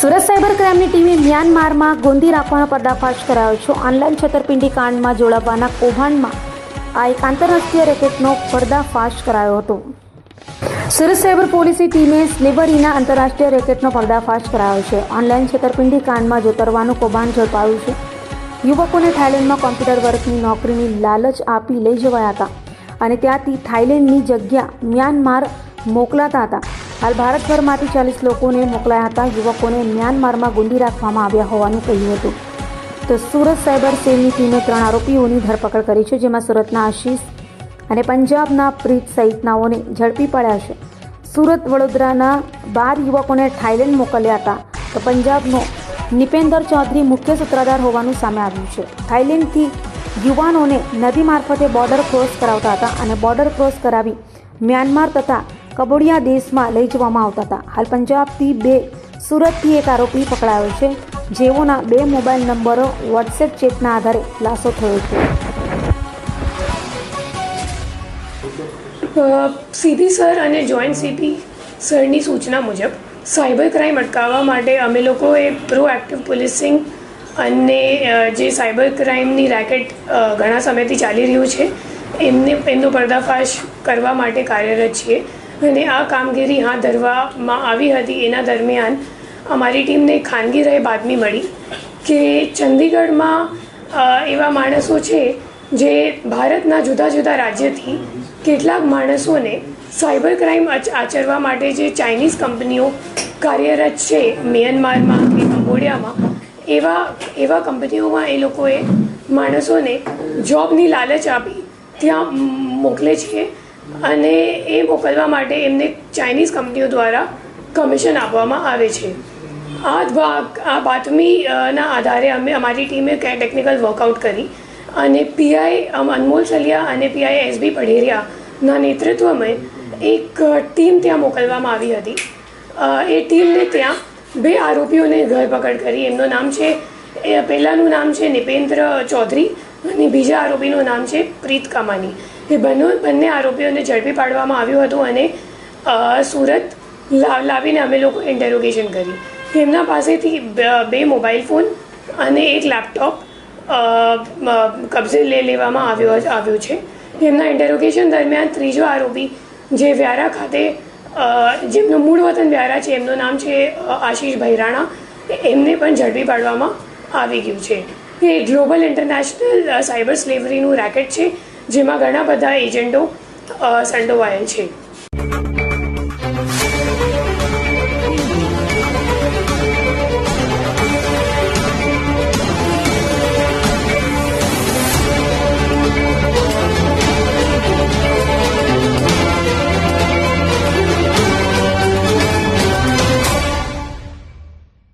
Surat cyber ક્રાઇમની ટીમે મ્યાનમારમાં ગોંધી રાખવાનો પર્દાફાશ કરાયો છે. ઓનલાઈન છેતરપિંડી કાંડમાં જોડાવાના કૌભાંડમાં આ એક આંતરરાષ્ટ્રીય રેકેટનો પર્દાફાશ કરાયો હતો. સુરત સાયબર પોલીસની ટીમે સ્લેવરીના આંતરરાષ્ટ્રીય રેકેટનો પર્દાફાશ કરાયો છે. ઓનલાઈન છેતરપિંડી કાંડમાં જોતરવાનું કૌભાંડ ઝડપાયું છે. યુવકોને થાઇલેન્ડમાં કોમ્પ્યુટર વર્કની નોકરીની લાલચ આપી લઈ જવાયા હતા અને ત્યાંથી થાઇલેન્ડની જગ્યા મ્યાનમાર મોકલાતા હતા. હાલ ભારતભરમાંથી ચાલીસ લોકોને મોકલાયા હતા. યુવકોને મ્યાનમારમાં ગુંડી રાખવામાં આવ્યા હોવાનું કહ્યું હતું. તો સુરત સાયબર સેલની ટીમે ત્રણ આરોપીઓની ધરપકડ કરી છે, જેમાં સુરતના આશીષ અને પંજાબના પ્રીત સહિતનાઓને ઝડપી પડ્યા છે. સુરત વડોદરાના બાર યુવકોને થાઇલેન્ડ મોકલ્યા હતા. તો પંજાબનો નિપેન્દર ચૌધરી મુખ્ય સૂત્રધાર હોવાનું સામે આવ્યું છે. થાઇલેન્ડથી યુવાનોને નદી મારફતે બોર્ડર ક્રોસ કરાવતા હતા અને બોર્ડર ક્રોસ કરાવી મ્યાનમાર તથા કબોડિયા દેશમાં લઈ જવામાં આવતા હતા. હાલ પંજાબથી બે, સુરતથી એક આરોપી પકડાયો છે, જેઓના બે મોબાઈલ નંબરો વોટ્સએપ ચેટના આધારે ખુલાસો થયો છે. સીપી સર અને જોઈન્ટ સીપી સરની સૂચના મુજબ સાયબર ક્રાઇમ અટકાવવા માટે અમે લોકોએ પ્રોએક્ટિવ પોલીસિંગ અને જે સાયબર ક્રાઇમની રેકેટ ઘણા સમયથી ચાલી રહ્યું છે, એમને, એમનો પર્દાફાશ કરવા માટે કાર્યરત છીએ. અને આ કામગીરી હાથ ધરવામાં આવી હતી. એના દરમિયાન અમારી ટીમને ખાનગી રહે બાતમી મળી કે ચંદીગઢમાં એવા માણસો છે જે ભારતના જુદા જુદા રાજ્યથી કેટલાક માણસોને સાયબર ક્રાઇમ આચરવા માટે જે ચાઇનીઝ કંપનીઓ કાર્યરત છે મ્યાનમારમાં કે કંબોડિયામાં, એવા એવા કંપનીઓમાં એ લોકોએ માણસોને જોબની લાલચ આપી. ત્યાં મોકલે છે અને એ મોકલવા માટે એમને ચાઇનીઝ કંપનીઓ દ્વારા કમિશન આપવામાં આવે છે. આ ભાગ, આ બાતમીના આધારે અમે અમારી ટીમે ટેકનિકલ વર્કઆઉટ કરી અને પીઆઈ અનમોલ સલિયા અને પીઆઈ એસબી પઢેરિયાના નેતૃત્વમાં એક ટીમ ત્યાં મોકલવામાં આવી હતી. એ ટીમને ત્યાં બે આરોપીઓને ધરપકડ કરી. એમનું નામ છે પહેલાંનું નામ છે નિપેન્દ્ર ચૌધરી અને બીજા આરોપીનું નામ છે પ્રીત કામાની. એ બંને બંને આરોપીઓને ઝડપી પાડવામાં આવ્યું હતું અને સુરત લાવીને અમે લોકો ઇન્ટેરોગેશન કરી એમના પાસેથી બે મોબાઈલ ફોન અને એક લેપટોપ કબજે લઈ લેવામાં આવ્યો આવ્યો છે. એમના ઇન્ટેરોગેશન દરમિયાન ત્રીજો આરોપી, જે વ્યારા ખાતે જેમનું મૂળ વતન વ્યારા છે, એમનું નામ છે આશીષ ભૈરાણા, એમને પણ ઝડપી પાડવામાં આવી ગયું છે. એ ગ્લોબલ ઇન્ટરનેશનલ સાયબર સ્લેવરીનું રેકેટ છે. જેમાં ઘણા બધા એજન્ટો સંડોવાયેલ છે.